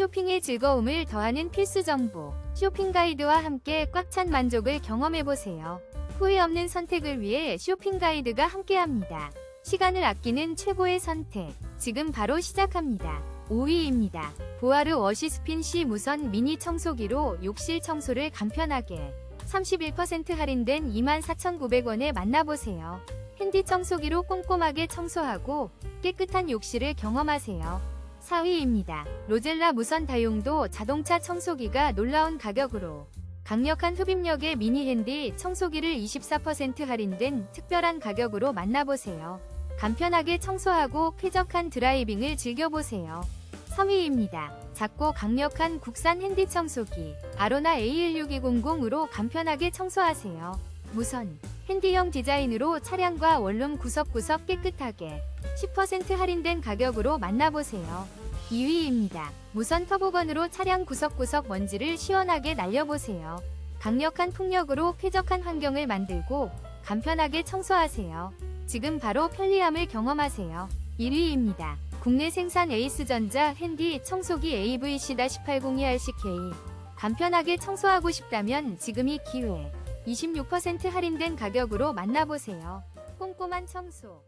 쇼핑의 즐거움을 더하는 필수 정보. 쇼핑 가이드와 함께 꽉 찬 만족을 경험해보세요. 후회 없는 선택을 위해 쇼핑 가이드가 함께합니다. 시간을 아끼는 최고의 선택. 지금 바로 시작합니다. 5위입니다. 보아르 워시스핀 C 무선 미니 청소기로 욕실 청소를 간편하게 31% 할인된 24,900원에 만나보세요. 핸디 청소기로 꼼꼼하게 청소하고 깨끗한 욕실을 경험하세요. 4위입니다. 로젤라 무선 다용도 자동차 청소기가 놀라운 가격으로 강력한 흡입력의 미니 핸디 청소기를 24% 할인된 특별한 가격으로 만나보세요. 간편하게 청소하고 쾌적한 드라이빙을 즐겨보세요. 3위입니다. 작고 강력한 국산 핸디 청소기 아로나 A16200으로 간편하게 청소하세요. 무선 핸디형 디자인으로 차량과 원룸 구석구석 깨끗하게 10% 할인된 가격으로 만나보세요. 2위입니다. 무선 터보건으로 차량 구석구석 먼지를 시원하게 날려보세요. 강력한 풍력으로 쾌적한 환경을 만들고 간편하게 청소하세요. 지금 바로 편리함을 경험하세요. 1위입니다. 국내 생산 에이스전자 핸디 청소기 AVC-802RCK 간편하게 청소하고 싶다면 지금이 기회. 26% 할인된 가격으로 만나보세요. 꼼꼼한 청소.